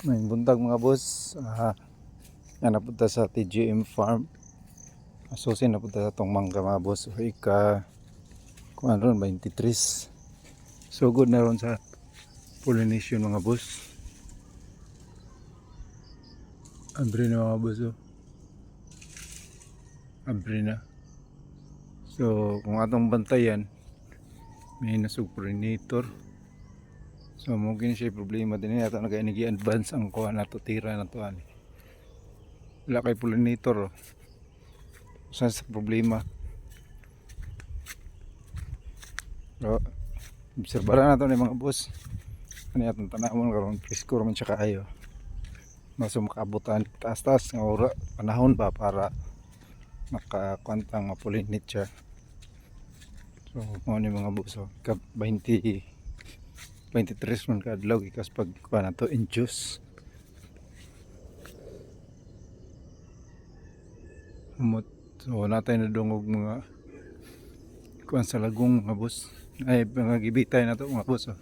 May buntag mga boss. Ah, yan napunta sa TGM Farm. Asusin napunta sa tong mangga mga boss. So, ika, kung ano ron, 23. So good na ron sa pollination mga boss. Abre na mga boss oh. Abre na. So kung atong bantayan, may nasug pollinator. So mungkin siya problema din yata nagay nagi advance ang kuha na to tira na to ani. Wala kay pollinator. Oh. Saan sa problema? So, obserbaran nato ni mga boss. Ano atong tanawon karon presko man siya kaayo. Maso makabutan taas-taas nga ora panahon ba para makakwanta nga pollinate siya. So, mo ni mga boss, oh, ka 20 23 man ka adlaw gikas pag kuha na to in juice. Umot. So, natay na dungog mga kuan sa lagong mga boss. Ay, mga gibitay na to mga boss. Oh.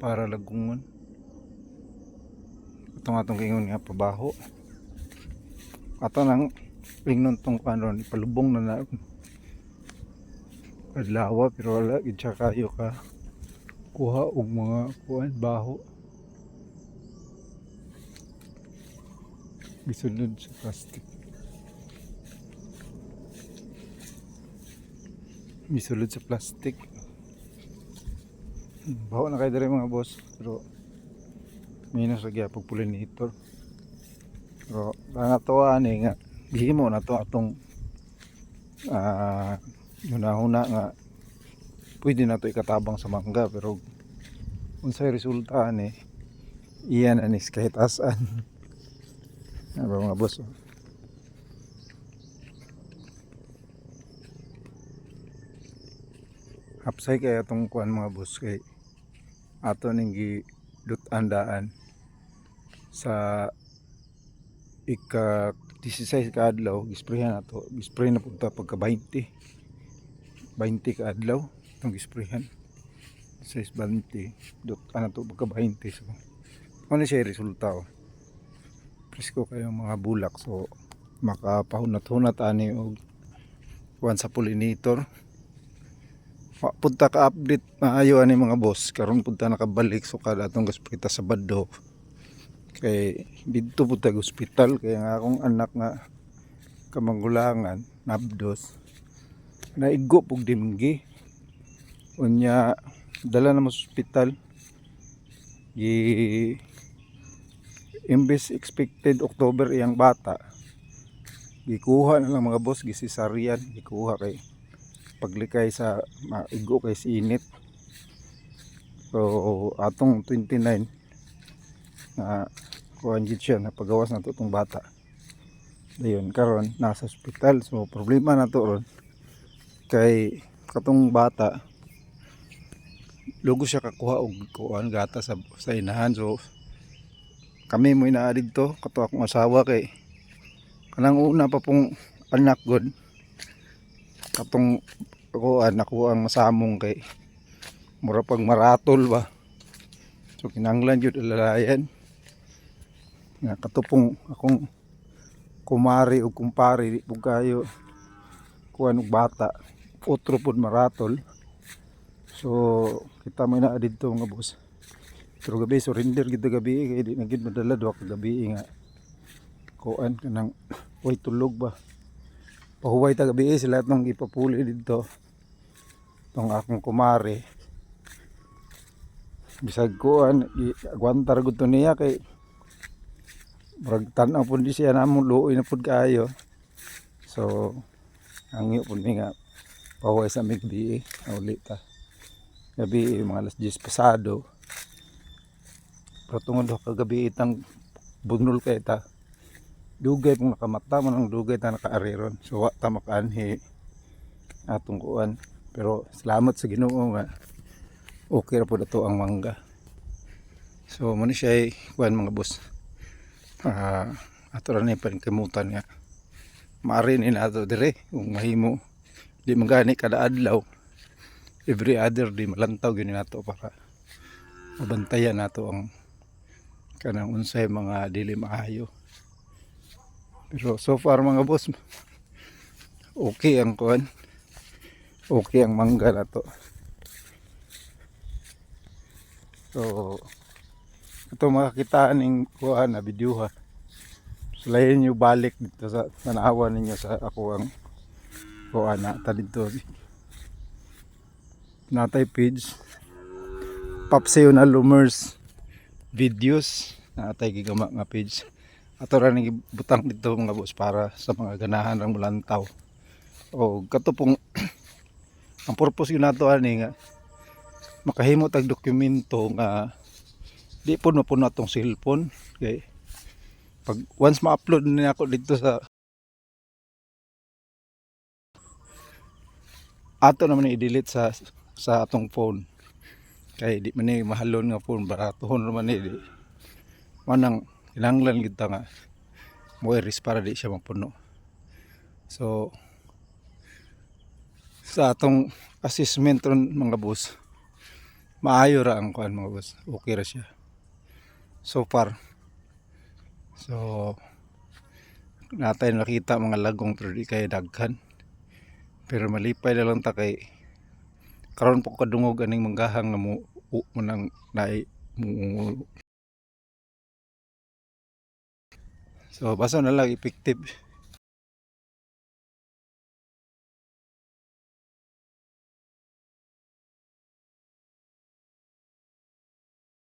Para lagungon. Itong atong kingon nga pabaho. Ato nang ingnon tong ano, ipalubong na na adlawa pero wala. Gid siya kayo ka kuha og mga kuan baho. Gisulod sa plastic. Gisulod sa plastic. Baho na kay dere mga boss pero minus ra gyapon pollinator. Pero ang atuwa ani nga gihimo na to atong ah Una-una nga pwede na to ikatabang sa mangga pero unsay resulta ni iyan anis kahit asan ano ba mga boss oh. hapsay kaya itong kuan mga boss kay ato ning andaan sa ika 16 ka adlaw gisprehan nato gispray na punta pagka 20 20 ka adlaw itong gisprehan 6 20 dot ano to pagka 20 so. Ano siya resulta oh. presko kayo mga bulak so makapahunat-hunat ani og kuan sa pollinator. Punta ka update maayo ani mga boss karon punta nakabalik so kada atong gasprita sa baddo kay dito punta sa hospital kaya nga akong anak nga kamanggulangan nabdos naigo pug dimgi. Unya dala na mo sa hospital gi imbes expected October iyang bata. Gikuha na lang mga boss gisisarian. Gikuha kay paglikay sa maigo kay sinit so atong 29 na kuhan gid siya na to tong bata. Dayon karon nasa hospital so problema na to ron kay katong bata lugo siya kakuha og kuan gata sa sa inahan. So kami mo inaa didto kato akong asawa kay kanang una pa pong anak god. Katong kuan nakuha ang masamong kay mura pag maratol ba. So kinanglan jud alalayan nga katupong akong kumari o kumpari di po kuan og bata otro pud maratol. So kita may naa didto mga boss. Pero gabi surrender gid gabi kay di na gid madala ka gabi nga. Kuan kanang uy tulog ba? Pahuway ta gabi sila tong ipapuli didto tong akong kumari bisag kuan agwantar gud to niya kay Murag tanaw po di siya namong luoy na po kaayo. So, ang iyo po nga paway sa mig bi na uli ta. Gabi mga alas 10 pasado. Pero tungod ako gabi itang bugnol kay ta. Dugay pong nakamata man ang dugay ta nakaareron. So wa ta makaanhi atong kuan. Pero salamat sa Ginoo nga okay ra po dato ang mangga. So mo ni siya kuan mga boss ah ato ra ni pankimutan nga maari ni nato dire kung mahimo di magani kada adlaw. Every other di malantaw gini nato para mabantayan nato ang kanang unsay mga dili maayo. Pero so far mga boss okay ang kuan okay ang mangga na to so ito makakita ning kuan na video ha sulayin nyo balik dito sa tanawan ninyo sa ako ang kuan na ta dito natay page Papseo na Lumers videos. Natay gigama nga page ato ra ning butang dito mga boss para sa mga ganahan ng mulantaw. O kato pong ang purpose yun nato ani nga makahimo tag dokumento nga di po na po na tong cellphone. Kay pag once ma-upload na ako dito sa ato naman i-delete sa sa atong phone. Kay di man ni mahalon nga phone baratohon naman ni di. Manang kinahanglan gid ta nga. Mo iris para di siya mapuno. So sa atong assessment ron mga boss maayo ra ang kuan mga boss. Okay ra siya. So far. So natay nakita mga lagong pero di kay daghan pero malipay lang ta kay karon po kadungog aning manggahang nga mo u- mo nang nai mo So basta na lang effective